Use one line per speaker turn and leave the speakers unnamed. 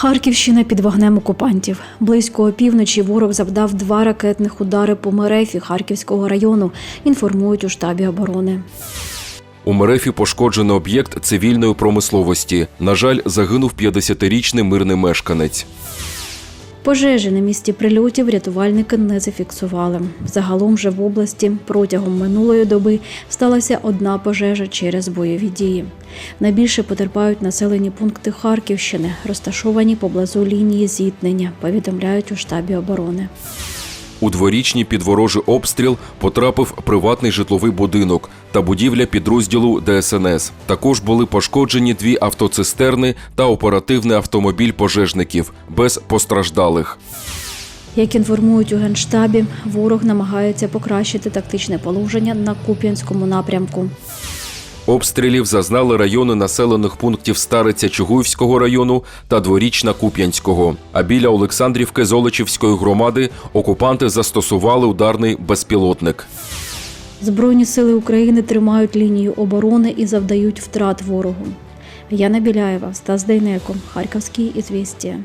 Харківщина під вогнем окупантів. Близько опівночі ворог завдав два ракетних удари по мерефі Харківського району. Інформують у штабі оборони.
У Мерефі пошкоджено об'єкт цивільної промисловості. На жаль, загинув 50-річний мирний мешканець.
Пожежі на місці прильотів рятувальники не зафіксували. Загалом же в області протягом минулої доби сталася одна пожежа через бойові дії. Найбільше потерпають населені пункти Харківщини, розташовані поблизу лінії зіткнення, повідомляють у штабі оборони.
У дворічній під ворожий обстріл потрапив приватний житловий будинок та будівля підрозділу ДСНС. Також були пошкоджені дві автоцистерни та оперативний автомобіль пожежників без постраждалих.
Як інформують у генштабі, ворог намагається покращити тактичне положення на Куп'янському напрямку.
Обстрілів зазнали райони населених пунктів Стариця Чугуївського району та Дворічна Куп'янського. А біля Олександрівки Золочівської громади окупанти застосували ударний безпілотник.
Збройні сили України тримають лінію оборони і завдають втрат ворогу. Яна Біляєва, Стас Дейнеко, Харківські ізвістія.